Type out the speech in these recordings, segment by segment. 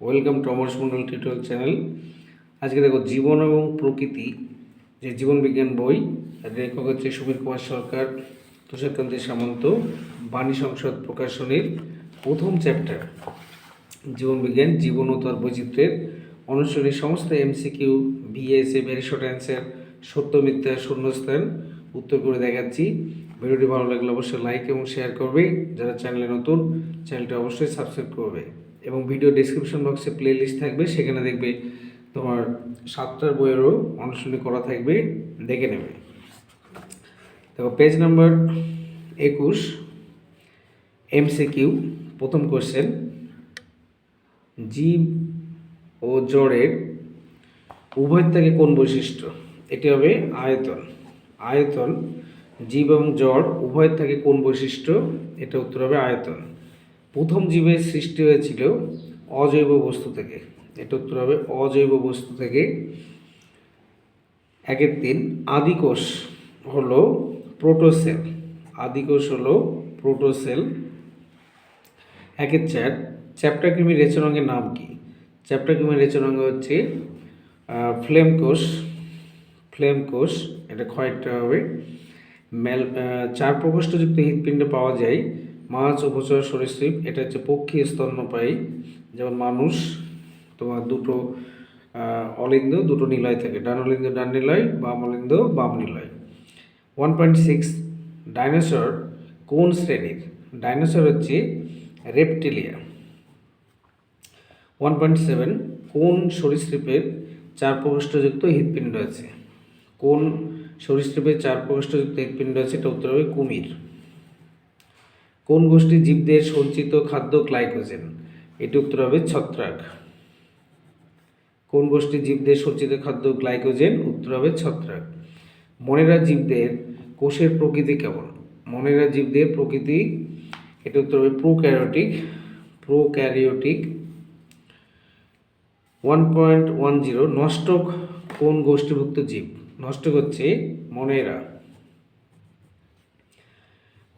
Welcome to Amar Mondal tutorial channel. আজকে দেখো জীবন এবং প্রকৃতি যে জীবন বিজ্ঞান বই লেখক হচ্ছে সুবীর কুমার সরকার, তুষারকান্তি সামন্ত, বাণী সংসদ প্রকাশনীর প্রথম চ্যাপ্টার। জীবন বিজ্ঞান, জীবন ও তার বৈচিত্র্যের অনুষ্ঠানের সমস্ত MCQ, VSA very short answer, সত্য, মিথ্যা, শূন্যস্থান, উত্তর করে দেখাচ্ছি। ভিডিওটি ভালো লাগলে অবশ্যই লাইক এবং শেয়ার করবে। যারা চ্যানেলে নতুন, চ্যানেলটি অবশ্যই সাবস্ক্রাইব করবে। এবং ভিডিও ডেসক্রিপশন বক্সে প্লে লিস্ট থাকবে, সেখানে দেখবে তোমার সাতটার বইয়েরও অনুশীলনী করা থাকবে, দেখে নেবে। দেখো পেজ নাম্বার একুশ এমসিকিউ প্রথম কোশ্চেন জীব ও জড়ের উভয় থেকে কোন বৈশিষ্ট্য? এটি হবে আয়তন। আয়তন, জীব এবং জড় উভয় থেকে কোন বৈশিষ্ট্য? এটা উত্তর হবে আয়তন। প্রথম জীবের সৃষ্টি হয়েছিল অজৈব বস্তু থেকে। এটা উত্তর হবে অজৈব বস্তু থেকে। একের তিন আদিকোষ হলো প্রোটোসেল। আদিকোষ হলো প্রোটোসেল। একের চার চ্যাপ্টার কৃমি রেচনাঙ্গের নাম কি? চ্যাপ্টার কৃমি রেচনাঙ্গ হচ্ছে ফ্লেম কোষ ফ্লেম কোষ এটা ক্ষয়টা হবে। আহ, চার প্রকোষ্ঠযুক্ত হৃৎপিণ্ড পাওয়া যায় মাছ উপচর সরীসৃপ, এটা হচ্ছে পক্ষী স্তন্যপায়ী। যেমন মানুষ, তোমার দুটো অলিন্দ, দুটো নিলয় থাকে। ডান অলিন্দ, ডান নিলয়, বাম অলিন্দ, বাম নিলয়। ওয়ান পয়েন্ট সিক্স ডাইনোসর কোন শ্রেণির? ডাইনোসর হচ্ছে রেপটিলিয়া ওয়ান পয়েন্ট সেভেন কোন সরীসৃপের চার প্রকোষ্ঠযুক্ত হৃৎপিণ্ড আছে? কোন সরীসৃপের চার প্রকোষ্ঠযুক্ত হৃৎপিণ্ড আছে? এটা উত্তর হবে কুমির। কোন গোষ্ঠী জীবদের সঞ্চিত খাদ্য গ্লাইকোজেন এটি উত্তর হবে ছত্রাক। কোন গোষ্ঠী জীবদের সঞ্চিত খাদ্য গ্লাইকোজেন উত্তর হবে ছত্রাক। মনেরা জীবদের কোষের প্রকৃতি কেমন? মনেরা জীবদের প্রকৃতি, এটা উত্তর হবে prokaryotic prokaryotic one point one zero নষ্ট কোন গোষ্ঠীভুক্ত জীব? নষ্ট হচ্ছে মনেরা।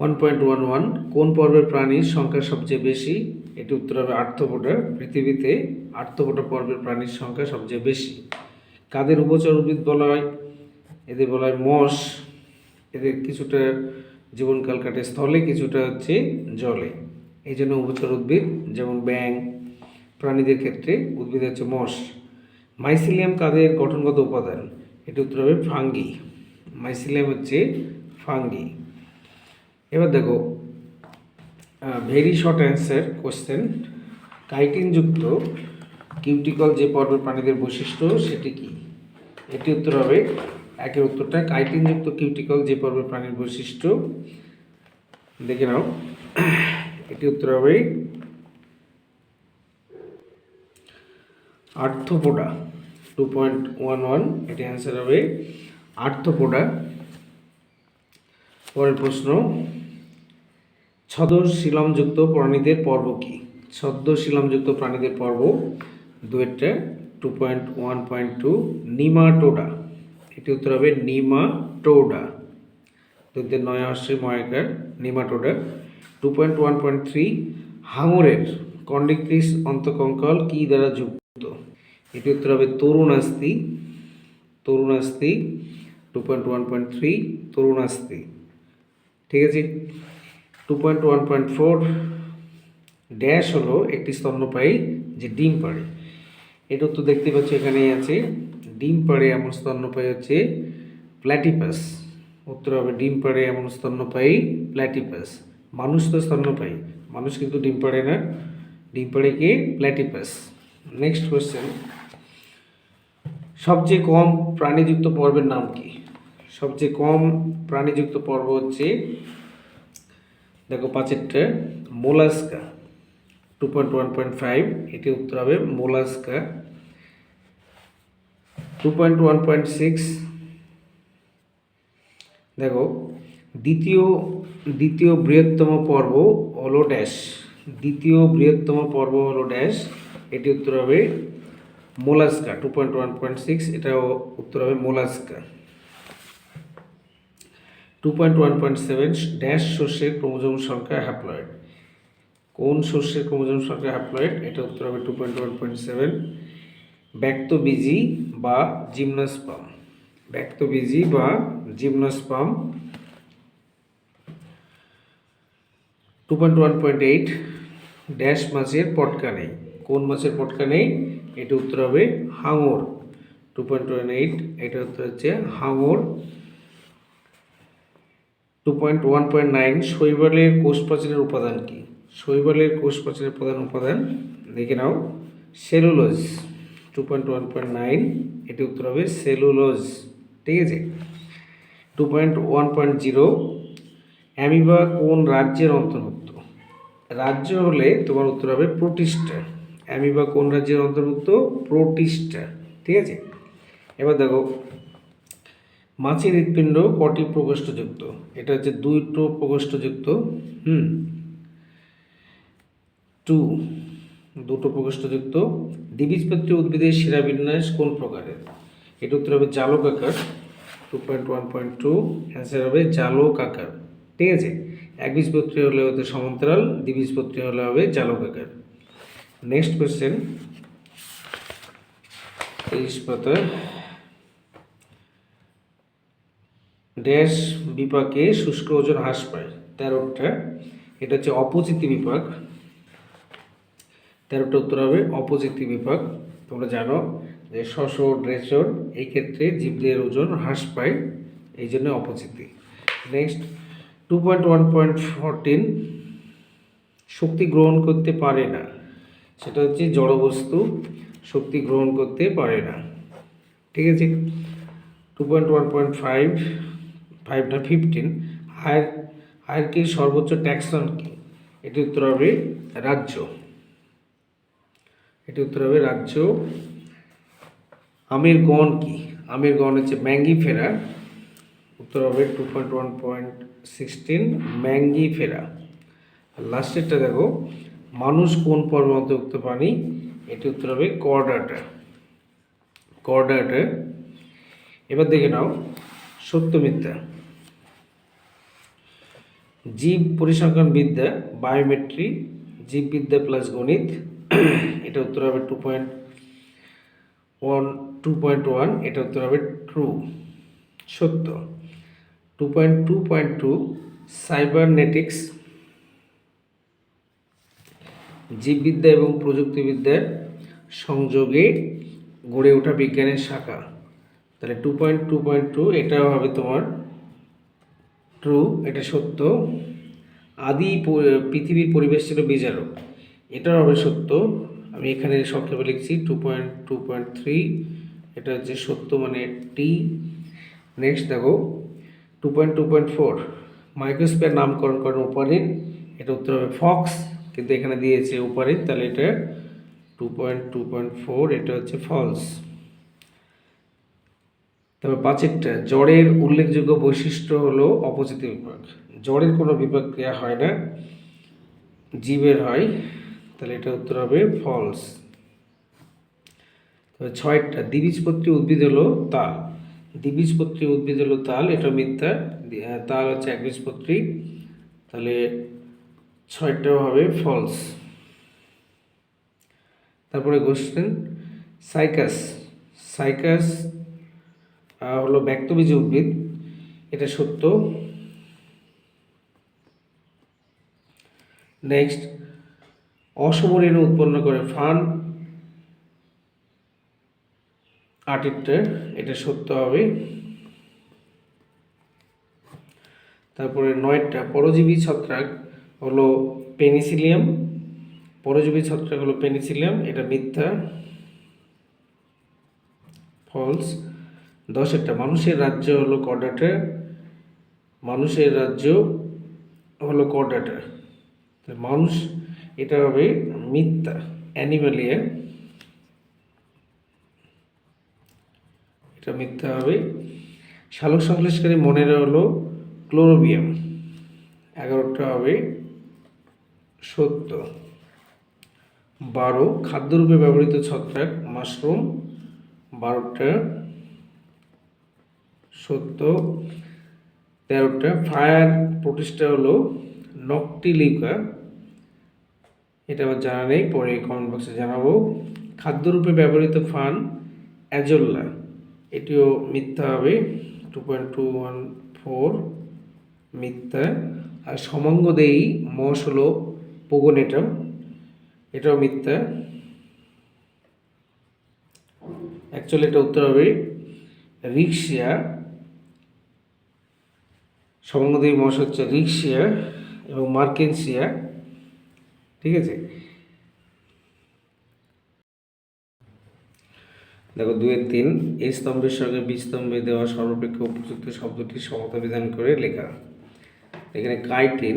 ওয়ান পয়েন্ট ওয়ান ওয়ান কোন পর্বের প্রাণীর সংখ্যা সবচেয়ে বেশি? এটি উত্তর হবে আর্থপোটা পৃথিবীতে আর্থপোটা পর্বের প্রাণীর সংখ্যা সবচেয়ে বেশি। কাদের উপচর উদ্ভিদ বলা হয়? এদের বলা হয় মশ এদের কিছুটা জীবনকাল কাটে স্থলে, কিছুটা হচ্ছে জলে। এই জন্য উভচর উদ্ভিদ যেমন ব্যাং প্রাণীদের ক্ষেত্রে উদ্ভিদ হচ্ছে মশ মাইসিলিয়াম কাদের গঠনগত উপাদান? এটি উত্তর হবে ফাঙ্গি। মাইসিলিয়াম হচ্ছে ফাঙ্গি। এবার দেখো ভেরি শর্ট অ্যান্সার কোশ্চেন কাইটিনযুক্ত কিউটিকল যে পর্বের প্রাণীদের বৈশিষ্ট্য সেটি কি? এটি উত্তর হবে, একের উত্তরটা কাইটিনযুক্ত কিউটিকল যে পর্বের প্রাণীর বৈশিষ্ট্য। দেখে নাও, এটি উত্তর হবে Arthropoda two point one one এটি অ্যান্সার হবে আর্থপোডা পরের প্রশ্ন ছদ শিলমযুক্ত প্রাণীদের পর্ব কি? ছদ্ম শিলমযুক্ত প্রাণীদের পর্ব দুয়েরটা two point one point two Nematoda. এটি উত্তর হবে নিমাটোডা। দুধের নয় অশ্রী ময়াকার Nematoda. Two point one point three হাঙরের কন্ডিক্রিস অন্তকঙ্কাল কি দ্বারা যুক্ত? এটি উত্তর হবে তরুণাস্তি তরুণাস্তি two point one point three তরুণাস্তি ঠিক আছে? Two point one point four dash হলো একটি স্তন্যপায়ী যে ডিম পাড়ে। এটা তো দেখতে পাচ্ছ এখানেই আছে, ডিম পাড়ে এমন স্তন্যপায়ী হচ্ছে প্ল্যাটিপাস উত্তর হবে ডিম পাড়ে এমন স্তন্যপায়ী প্ল্যাটিপাস মানুষ তো স্তন্যপায়ী, মানুষ কিন্তু ডিম পাড়ে না। ডিম পাড়ে কে? প্ল্যাটিপাস নেক্সট কোয়েশ্চেন সবচেয়ে কম প্রাণীযুক্ত পর্বের নাম কি? সবচেয়ে কম প্রাণীযুক্ত পর্ব হচ্ছে দেখো পাঁচেরটা, Mollusca two point one point five এটি উত্তর হবে Mollusca two point one point six দেখো, দ্বিতীয় দ্বিতীয় বৃহত্তম পর্ব হলো ড্যাশ দ্বিতীয় বৃহত্তম পর্ব হলো ড্যাশ এটি উত্তর হবে Mollusca two point one point six এটাও উত্তর হবে Mollusca. Two point one point seven dash শস্যের ক্রোমোজোম সংখ্যা হ্যাপ্লয়েড কোন শস্যের ক্রোমোজোম সংখ্যা হ্যাপ্লয়েড এটা উত্তর হবে two point one point seven ব্যক্তবীজি বা জিমনাসপাম। ব্যক্তবীজি বা gymnosperm. Two point one point eight dash মাছের পটকা নেই। কোন মাছের পটকা নেই? এটা উত্তর হবে হাঙর। টু পয়েন্ট ওয়ান এইট এটা উত্তর হচ্ছে হাঙর। Two point one point nine শৈবালের কোষ প্রাচীরের উপাদান কি? শৈবালের কোষ প্রাচীরের প্রধান উপাদান, দেখে নাও, cellulose. Two point one point nine এটি উত্তর হবে সেলুলোজ। ঠিক আছে? Two point one point zero amoeba কোন রাজ্যের অন্তর্ভুক্ত? রাজ্য হলে তোমার উত্তর হবে প্রোটিস্টা। অ্যামিবা কোন রাজ্যের অন্তর্ভুক্ত? প্রোটিস্টা। ঠিক আছে? এবার দেখো মাছের হৃৎপিণ্ড কটি প্রকোষ্ঠযুক্ত? এটা হচ্ছে দুইটো প্রকোষ্ঠযুক্ত, হুম? টু, দুটো প্রকোষ্ঠযুক্ত। দ্বিবীজপত্রী উদ্ভিদের শিরাবিন্যাস কোন প্রকারের? এটা উত্তর হবে জালক আকার two point one point two answer হবে জালক আকার। ঠিক আছে? একবীজপত্রী হলে হতে সমান্তরাল, দ্বিবীজপত্রী হলে হবে জালক আকার। নেক্সট কোয়েশ্চেন তেইশ পাতা ড্যাশ বিপাকে শুষ্ক ওজন হ্রাস পায়। তেরোটা এটা হচ্ছে অপোজিটি বিপাক। তেরোটা উত্তর হবে অপোজিটি বিপাক। তোমরা জানো যে শশর ড্রেসর এই ক্ষেত্রে জীবদের ওজন হ্রাস পায়, এই জন্য অপোজিটি next two point one point fourteen শক্তি গ্রহণ করতে পারে না। সেটা হচ্ছে জড়বস্তু শক্তি গ্রহণ করতে পারে না। ঠিক আছে? Two point one point five five না ফিফটিন হায়ার হায়ারকির সর্বোচ্চ ট্যাক্সন কি এটি উত্তর হবে রাজ্য। এটি উত্তর হবে রাজ্য। আমের গণ কি আমের গণ হচ্ছে ম্যাঙ্গি ফেরা উত্তর হবে two point one point sixteen Mangifera আর লাস্টেরটা দেখো, মানুষ কোন পর্বের অন্তর্ভুক্ত প্রাণী? এটি উত্তর হবে কর্ডাটা। কর্ডাটা, এবার দেখে নাও সত্য মিথ্যা। জীব পরিসংখ্যান বিদ্যা, বায়োমেট্রি জীববিদ্যা প্লাস গণিত, এটা উত্তর হবে two point one two point one এটা উত্তর হবে ট্রু সত্য। Two point two point two cybernetics জীববিদ্যা এবং প্রযুক্তিবিদ্যার সংযোগে গড়ে ওঠা বিজ্ঞানের শাখা। তাহলে two point two point two এটাও হবে তোমার ট্রু এটা সত্য। আদি পৃথিবীর পরিবেশ ছিল বিজারক, এটাও হবে সত্য। আমি এখানে সংক্ষেপে লিখছি two point two point three এটা হচ্ছে সত্য মানে টি নেক্সট দেখো two point two point four microsphere নামকরণ করেন উপারিন এটা উত্তর হবে ফক্স কিন্তু এখানে দিয়েছে উপারিন তাহলে এটা two point two point four এটা হচ্ছে ফলস তবে পাঁচেরটা জ্বরের উল্লেখযোগ্য বৈশিষ্ট্য হলো অপচিত বিভাগ। জ্বরের কোনো বিভাগ ক্রিয়া হয় না, জীবের হয়, তাহলে এটা উত্তর হবে ফলস তবে ছয়টা, দ্বিবীজপত্রী উদ্ভিদ হলো তাল। দ্বিবীজপত্রী উদ্ভিদ হলো তাল, এটা মিথ্যা তাল হচ্ছে একবীজপত্রী, তাহলে ছয়টাও হবে ফলস তারপরে কোশ্চেন সাইকাস সাইকাস হলো ব্যক্তবীজী উদ্ভিদ। এটা সত্য। নেক্সট অসমরেণু উৎপন্ন করে ফান আটেরটা এটা সত্য হবে। তারপরে নয়টা, পরজীবী ছত্রাক হলো পেনিসিলিয়াম। পরজীবী ছত্রাক হলো পেনিসিলিয়াম, এটা মিথ্যা। ফলস দশেরটা। মানুষের রাজ্য হলো কর্ডাটা, মানুষের রাজ্য হলো কর্ডাটা। তো মানুষ, এটা হবে মিথ্যা অ্যানিমালিয়া এটা মিথ্যা হবে। সালোক সংশ্লেষকারী মনেরা হলো ক্লোরোবিয়াম। এগারোটা হবে সত্য। বারো, খাদ্যরূপে ব্যবহৃত ছত্রাক, মাশরুম। বারোটা সত্য। তেরোটা, ফায়ার প্রতিষ্ঠা হলো নকটিলিকা। এটা আমার জানা নেই, পরে কমেন্ট বক্সে জানাব। খাদ্যরূপে ব্যবহৃত ফান, অ্যাজোল্লা। এটিও মিথ্যা হবে। Two point two one four মিথ্যা। আর সমাঙ্গদেয়ী মশ হলো পোগোনেটাম এটাও মিথ্যা। অ্যাকচুয়ালি এটা উত্তর হবে রিক্সিয়া সমাঙ্গদেয়ী মশ হচ্ছে রিক্সিয়া এবং মার্কেন্সিয়া ঠিক আছে? দেখো, দুয়ের তিন এই স্তম্ভের সঙ্গে স্তম্ভে দেওয়া সর্বাপেক্ষা উপযুক্ত শব্দটি সমতা বিধান করে লেখা। এখানে কাইটিন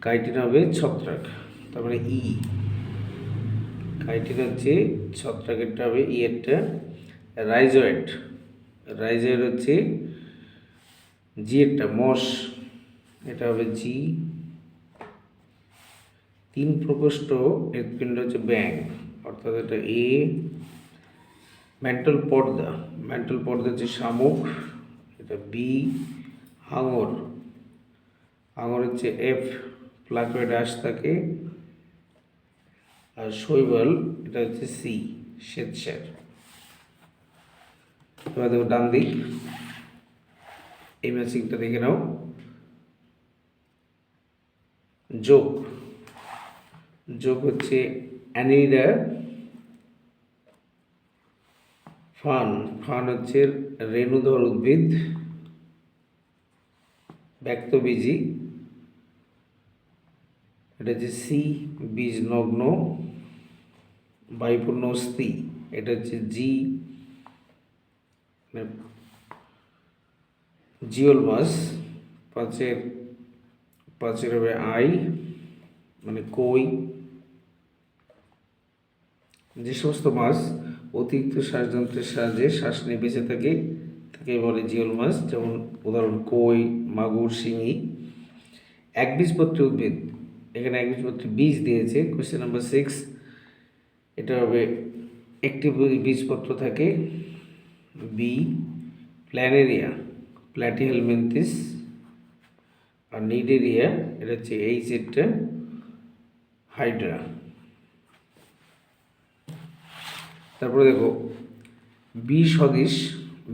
কাইটিন হবে ছত্রাক তারপরে ই। কাইটিন হচ্ছে ছত্রাকেরটা হবে ই এরটা রাইজয়েড রাইজয়েড হচ্ছে জি এরটা মশ এটা হবে জি তিন প্রকোষ্ঠ হৃৎপিণ্ড হচ্ছে ব্যাং অর্থাৎ এটা এ মেন্টাল পর্দা মেন্টাল পর্দা হচ্ছে শামুক, এটা বি হাঙর হাঙর হচ্ছে এফ প্লাকোয়েড আশ থাকে। আর শৈবাল, এটা হচ্ছে সি শ্বেতসার। এবার দেখো ডান দিক। এই ম্যাচিংটা দেখে নাও। যোগ। যোগ হচ্ছে অ্যানিডা ফান ফান হচ্ছে রেণুধর উদ্ভিদ। ব্যক্তবীজি। এটা হচ্ছে সি বীজ নগ্ন বায়ুপূর্ণ অস্থি। এটা হচ্ছে জি। জিওল মাছ পাঁচের পাঁচের হবে আই মানে কই। যে সমস্ত মাছ অতিরিক্ত শ্বাসযন্ত্রের সাহায্যে শ্বাস নিয়ে বেঁচে থাকে, তাকে বলে জিওল মাছ যেমন উদাহরণ, কই, মাগুর, শিঙি। একবীজপত্রী উদ্ভিদ, এখানে একবীজপত্রী বীজ দিয়েছে। কোয়েশ্চেন নাম্বার সিক্স এটা হবে একটি বীজপত্র থাকে বি প্ল্যানেরিয়া প্ল্যাটিহেলমেন্থিস আর নিডেরিয়া এটা হচ্ছে এইচ এরটা হাইড্রা তারপরে দেখো বি সদিশ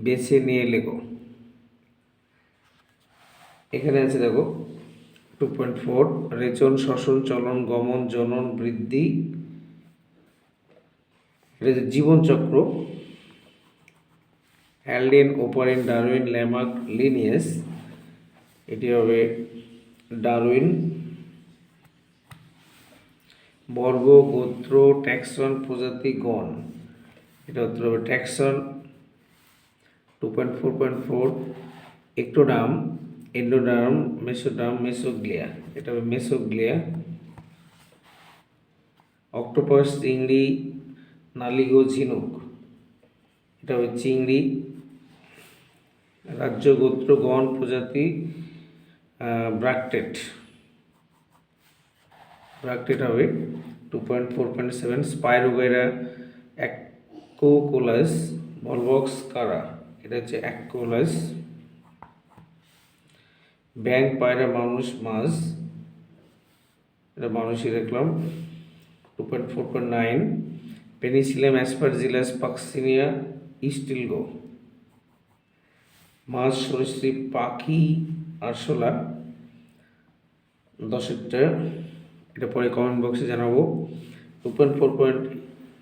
বেছে নিয়ে লেখো। এখানে আছে দেখো টু পয়েন্ট ফোর রেচন, শ্বসন, চলন, গমন, জনন, বৃদ্ধি। জীবনচক্র। Haldane, Oparin, Darwin, Lamarck, Linnaeus. এটি হবে ডারউইন। বর্গ, গোত্র, ট্যাক্সন, প্রজাতি, গণ। এটা উত্তর হবে taxon. Two point four point four ectoderm endoderm mesoderm, mesoglea. এটা হবে মেসোগ্লিয়া। অক্টোপাস, চিংড়ি, নালিগো, ঝিনুক। এটা হবে চিংড়ি। রাজ্য গোত্র গণ প্রজাতি ব্রাকটেট। ব্রাকটেট হবে two point four point seven Spirogyra অ্যাকোকোলাস Volvox Chara এটা হচ্ছে অ্যাকোলাস ব্যাং পায়রা, মানুষ, মাছ। এটা মানুষই দেখলাম। Two point four point nine Penicillium Aspergillus Puccinia Ustilago মাছ সরীসৃপ পাখি আরশোলা দশেরটা এটা পরে কমেন্ট বক্সে জানাব। Two point four point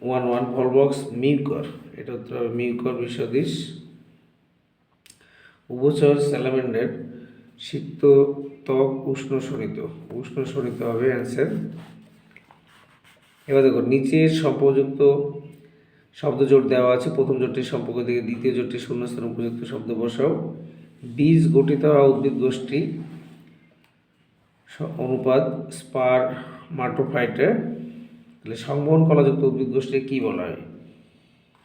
one one Volvox Mucor এটা উত্তর হবে মিউকর বিশ্বদিশ উভচর স্যালামেন্ডার শীত ত্বক উষ্ণ শোণিত। উষ্ণ শোণিত হবে, অ্যান্সার। এবার দেখো নিচের সম্পযুক্ত শব্দ জোট দেওয়া আছে। প্রথম জোটটির সম্পর্ক থেকে দ্বিতীয় জোটটির শূন্যস্থান উপযুক্ত শব্দ বসাও। বীজ গঠিত হওয়া উদ্ভিদ গোষ্ঠী অনুপাত স্পার মাটোফাইটা তাহলে সংবহন কলাযুক্ত উদ্ভিদ গোষ্ঠী কী বলা হয়?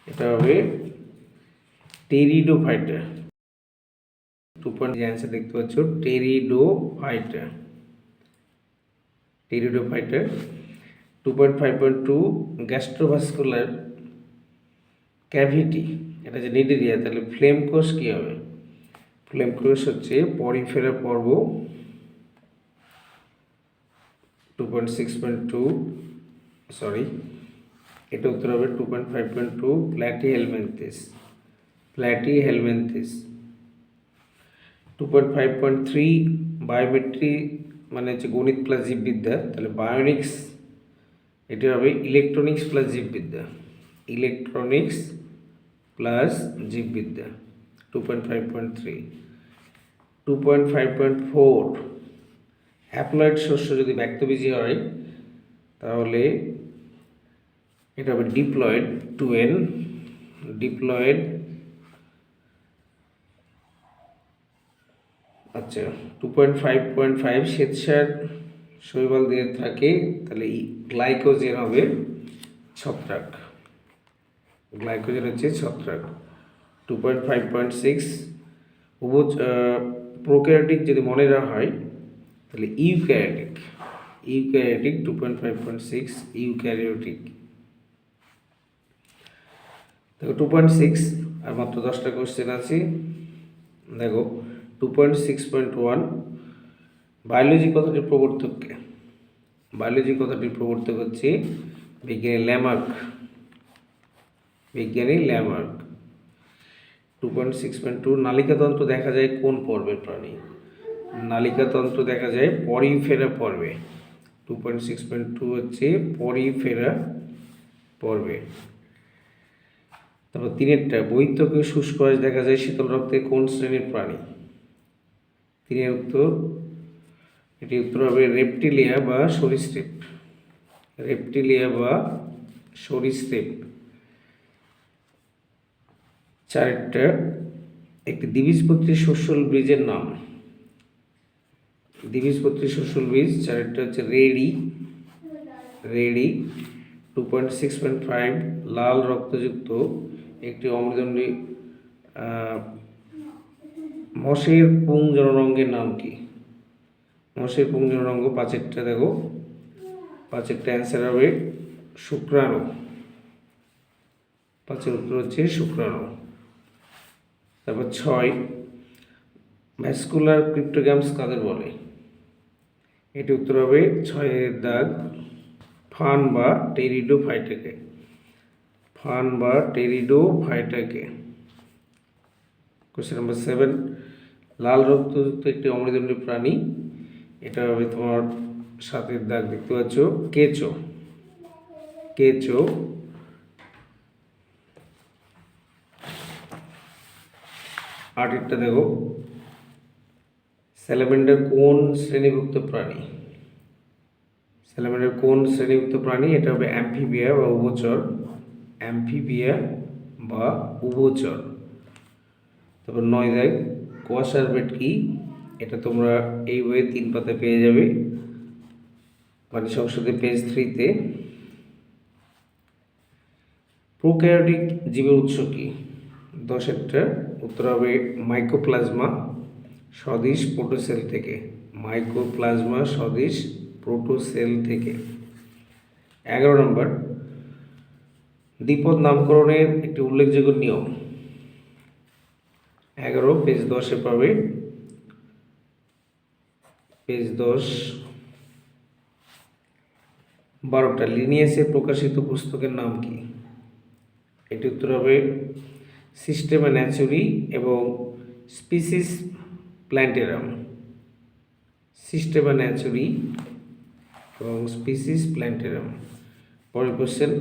এটা হবে টেরিডোফাইটা টু পয়েন্ট যে অ্যান্সার দেখতে পাচ্ছ Pteridophyta Pteridophyta two point five point two gastrovascular cavity এটা যে নিডেরিয়া তাহলে ফ্লেম কোষ কী হবে? ফ্লেম কোষ হচ্ছে পরিফেরা পর্ব two point six two sorry এটা উত্তর হবে two point five point two Platyhelminthes Platyhelminthes two point five point three biometry মানে হচ্ছে গণিত প্লাস জীববিদ্যা, তাহলে বায়োনিক্স এটি হবে ইলেকট্রনিক্স প্লাস জীববিদ্যা electronics plus জীববিদ্যা two point five point three two point five point four haploid শস্য যদি ব্যক্তবীজি হয়, তাহলে এটা হবে ডিপ্লয়েড টু এন ডিপ্লয়েড আচ্ছা two point five point five শ্বেতসার শৈবাল দিয়ে থাকে, তাহলে গ্লাইকোজেন হবে ছত্রাক। গ্লাইকোজেন হচ্ছে ছত্রাক। Two point five point six উভ প্রোক্যারিটিক যদি মনে রাখা হয়, তাহলে eukaryotic eukaryotic two point five point six eukaryotic. দেখো টু পয়েন্ট সিক্স আর মাত্র দশটা কোশ্চেন আছে। দেখো two point six point one biology কথাটির প্রবর্তককে। বায়োলজি কথাটির প্রবর্তক হচ্ছে বিজ্ঞানী ল্যামার্ক। বিজ্ঞানী Lamarck two point six point two নালিকাতন্ত্র দেখা যায় কোন পর্বের প্রাণী? নালিকাতন্ত্র দেখা যায় পরিফেরা পর্বে। Two point six point two হচ্ছে পরিফেরা পর্বে। তারপর তিনেরটা বৈত্যকীয় শুষ্ক দেখা যায় শীতল রক্তে কোন শ্রেণির প্রাণী? তিনের উত্তর, এটি উত্তর হবে রেপটিলিয়া বা সরীসৃপ। রেপটিলিয়া বা সরীসৃপ। চারটা একটি দ্বিবীজপত্রী শস্যল বীজের নাম। দ্বিবীজপত্রী শস্যল বীজ চারটা হচ্ছে ready. Ready two point six point five লাল রক্তযুক্ত, একটি অমৃদণ্ডী মশের পুং জনরঙ্গের নাম কি? মশের পুং জনরঙ্গ, পাঁচেরটা দেখো। পাঁচেরটা অ্যান্সার হবে শুক্রাণু। পাঁচের উত্তর হচ্ছে শুক্রাণু। তারপর ছয় ভ্যাসকুলার ক্রিপ্টোগ্যামস কাদের বলে? এটি উত্তর হবে ছয়ের দাগ ফান বা টেরিডো ফাইটাকে ফান বা টেরিডো ফাইটাকে কোশ্চেন নাম্বার সেভেন লাল রক্তযুক্ত একটি অমৃদণ্ডী প্রাণী, এটা হবে তোমার সাতের দাগ, দেখতে পাচ্ছ? কেঁচো। কেঁচো আটেরটা দেখো। স্যালামেন্ডার কোন শ্রেণীভুক্ত প্রাণী? স্যালামেন্ডার কোন শ্রেণীভুক্ত প্রাণী? এটা হবে অ্যাম্ফিবিয়া বা উভচর। অ্যাম্ফিবিয়া বা উভচর। তারপর নয় দেখ কোয়াশার বেট কি? এটা তোমরা এই বইয়ে তিন পাতা পেয়ে যাবে। মানে সংসদে পেজ থ্রিতে প্রোক্যারিওটিক জীবের উৎস কি? দশেরটা উত্তর হবে মাইক্রোপ্লাজমা সদিশ প্রোটোসেল থেকে। মাইক্রোপ্লাজমা সদিশ প্রোটোসেল থেকে। এগারো নম্বর, দ্বিপদ নামকরণের একটি উল্লেখযোগ্য নিয়ম। এগারো পেজ দশে পাবে। পেজ দশ, বারোটা। লিনিয়াসে প্রকাশিত পুস্তকের নাম কি? এটি উত্তর হবে সিস্টেমা ন্যাচুরি এবং স্পিসিস প্ল্যান্টেরাম। সিস্টেমা ন্যাচুরি এবং স্পিসিস প্ল্যান্টেরাম। পরের কোশ্চেন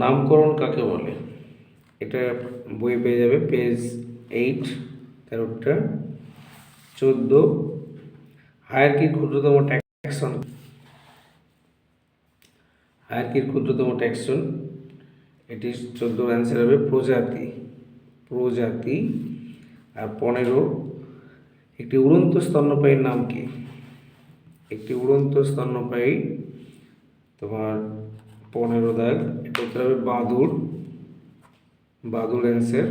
নামকরণ কাকে বলে? এটা বই পেয়ে যাবে পেজ এইট তেরোটা চোদ্দ, হায়ারকির ক্ষুদ্রতম ট্যাক্সন। হায়ারকির ক্ষুদ্রতম ট্যাক্সন এটি চোদ্দোর অ্যান্সার হবে প্রজাতি প্রজাতি আর পনেরো, একটি উড়ন্ত স্তন্যপায়ীর নাম কি? একটি উড়ন্ত স্তন্যপায়ী, তোমার পনেরো দাগ এটা হবে বাদুর বাদুর অ্যান্সার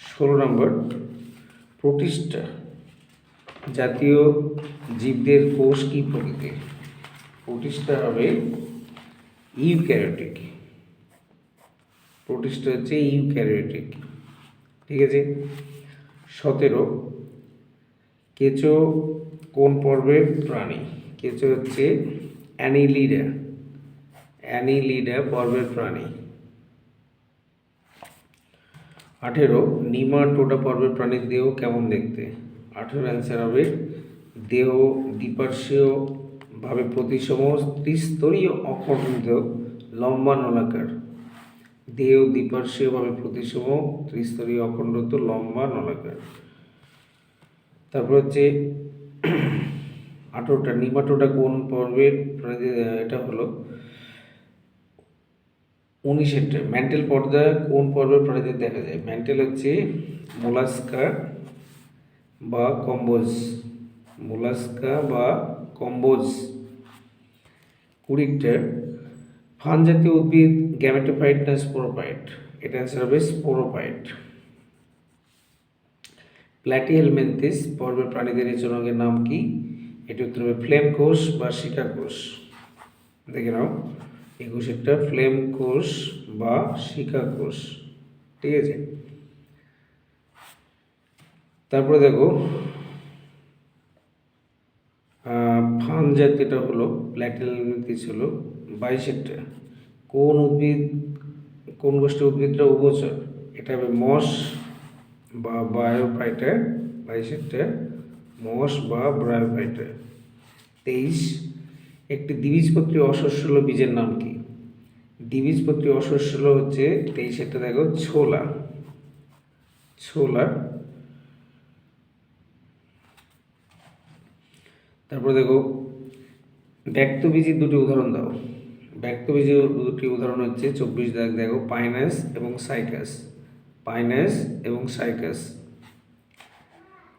ষোলো নম্বর প্রতিষ্ঠা। জাতীয় জীবদের কোষ কি প্রকৃতির? প্রতিষ্ঠা হবে ইউক্যারিওটিক। প্রতিষ্ঠা হচ্ছে ইউক্যারিওটিক। ঠিক আছে? সতেরো, কেঁচো কোন পর্বের প্রাণী। কেঁচো হচ্ছে অ্যানিলিডা। অ্যানিলিডা পর্বের প্রাণী। আঠেরো নিমাটোডা পর্বের প্রাণীর দেহ কেমন দেখতে? আঠেরো অ্যান্সার হবে, দেহ দ্বিপার্শ্বীয় ভাবে প্রতিসম ত্রিস্তরীয় অখণ্ডিত লম্বা নলাকার। দেহ দ্বিপার্শ্বীয়ভাবে প্রতিসম, ত্রিস্তরীয় অখণ্ডত, লম্বা নলাকার তারপর হচ্ছে, আঠেরোটা নিমাটোটা কোন পর্বের এটা হলো উনিশেরটা। ম্যান্টেল পর্দা কোন পর্বের প্রাণীদের দেখা যায়? ম্যান্টেল হচ্ছে মোলাস্কা বা কম্বোজ। মোলাস্কা বা কম্বোজ। কুড়িটা ফান জাতীয় উদ্ভিদ গ্যামেটোফাইট না স্পোরোফাইট এটা অ্যান্সার হবে স্পোরোফাইট প্ল্যাটিহেলমেন্থিস পর্বের প্রাণীদের এই জনকের নাম কি এটি উত্তর হবে ফ্লেম কোষ বা শিকা কোষ দেখে নাও একটা ফ্লেম কোষ বা শিকা কোষ ঠিক আছে তারপরে দেখো ফান জাতীয়টা হলো প্ল্যাটিহেলমেন্থিস হলো বাইশেরটা। কোন উদ্ভিদ, কোন গোষ্ঠীর উদ্ভিদটা উভচর? এটা হবে মস বা বায়োফাইটার বাইশেরটা মস বা ব্রায়োফাইটার তেইশ, একটি দ্বিবীজপত্রী অশস্যল বীজের নাম কি? দ্বিবীজপত্রী অশস্যল হচ্ছে, তেইশেরটা দেখো, ছোলা। ছোলা। তারপরে দেখো ব্যক্তবীজের দুটি উদাহরণ দাও। ব্যক্তবীজের দুটি উদাহরণ হচ্ছে, চব্বিশ দাগ দেখো, পাইনাস এবং সাইকাস। পাইনাস এবং সাইকাস।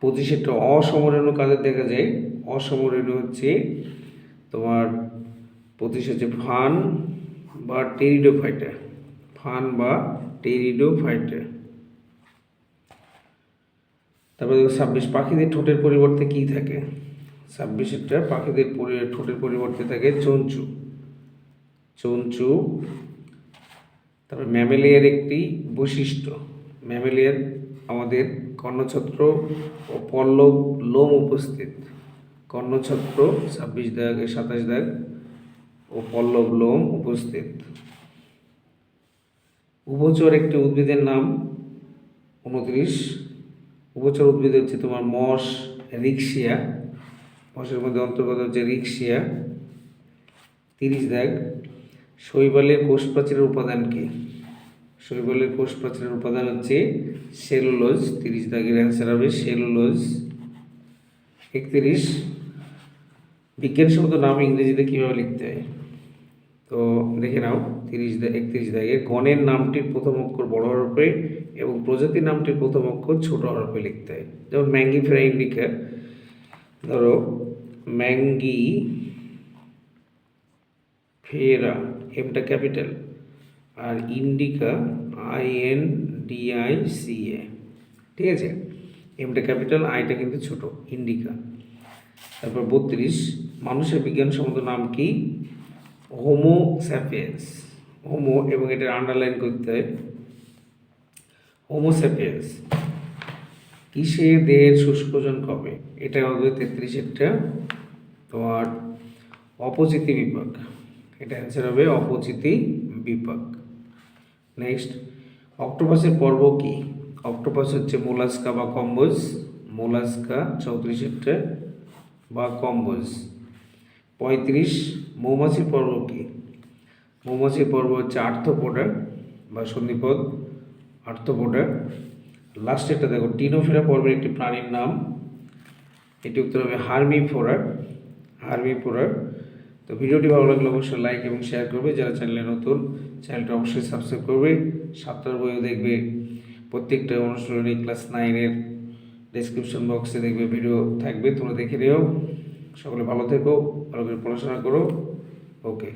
পঁচিশেরটা অসমরেণু কাদের দেখা যায়? অসমরেণু হচ্ছে তোমার, পঁচিশ হচ্ছে ফান বা টেরিডোফাইটার ফান বা টেরিডোফাইটার তারপরে দেখো, ছাব্বিশ পাখিদের ঠোঁটের পরিবর্তে কি থাকে? ছাব্বিশেরটা পাখিদের ঠোঁটের পরিবর্তে থাকে চঞ্চু। চঞ্চু তারপর ম্যামেলিয়ার একটি বৈশিষ্ট্য। ম্যামেলিয়ার আমাদের কর্ণছত্র ও পল্লব লোম উপস্থিত। কর্ণছত্র ছাব্বিশ দাগ, সাতাশ দাগ ও পল্লব লোম উপস্থিত। উভচর একটি উদ্ভিদের নাম উনত্রিশ। উভচর উদ্ভিদ হচ্ছে তোমার মস রিক্সিয়া মসের মধ্যে অন্তর্গত হচ্ছে রিক্সিয়া তিরিশ দাগ শৈবালের কোষ প্রাচীরের উপাদান কি? শৈবালের কোষ প্রাচীরের উপাদান হচ্ছে সেলুলোজ। তিরিশ দাগের অ্যান্সার হবে সেলুলোজ। একত্রিশ বিজ্ঞানসম্মত নাম ইংরেজিতে কীভাবে লিখতে হয়? তো দেখে নাও, তিরিশ দা একত্রিশ দাগে গণের নামটির প্রথম অক্ষর বড় হরফে এবং প্রজাতির নামটির প্রথম অক্ষর ছোট হরফে লিখতে হয়। যেমন ম্যাঙ্গি ফেরা ইন্ডিকা। ধরো, ম্যাঙ্গি ফেরা এমটা capital R indica I N D I C A ঠিক আছে? এমটা ক্যাপিটাল আইটা কিন্তু ছোট ইন্ডিকা তারপর বত্রিশ, মানুষের বিজ্ঞানসম্মত নাম কি? হোমো স্যাপিয়েন্স হোমো এবং এটার আন্ডারলাইন করতে হয়। হোমো স্যাপিয়েন্স কিসে দেহের শুষ্কজন কবে? এটা হবে তেত্রিশেরটা। তোমার অপচিতি বিপাক এটা অ্যান্সার হবে অপচিতি বিপাক। নেক্সট অক্টোপাসের পর্ব কি? অক্টোপাস হচ্ছে মোলাস্কা বা কম্বোজ, মোলাস্কা চৌত্রিশেরটা বা কম্বোজ। পঁয়ত্রিশ, মৌমাছির পর্ব কি? মৌমাছির পর্ব হচ্ছে আর্থপোডা বা সন্ধিপদ আর্থপোডার লাস্ট লাস্টেরটা দেখো, টিনোফেরা পর্বের একটি প্রাণীর নাম। এটি উত্তর হবে হার্মিফোরা হার্মিফোরা তো ভিডিওটি ভালো লাগলে অবশ্যই লাইক এবং শেয়ার করবে। যারা চ্যানেলে নতুন চ্যানেলটা অবশ্যই সাবস্ক্রাইব করবে। সাতটার বইও দেখবে। প্রত্যেকটা অনুষ্ঠানে ক্লাস নাইনের ডিসক্রিপশন বক্সে দেখবে ভিডিও থাকবে, তোমরা দেখে নিও। সকলে ভালো থেকো, ভালো করে পড়াশোনা করো। ওকে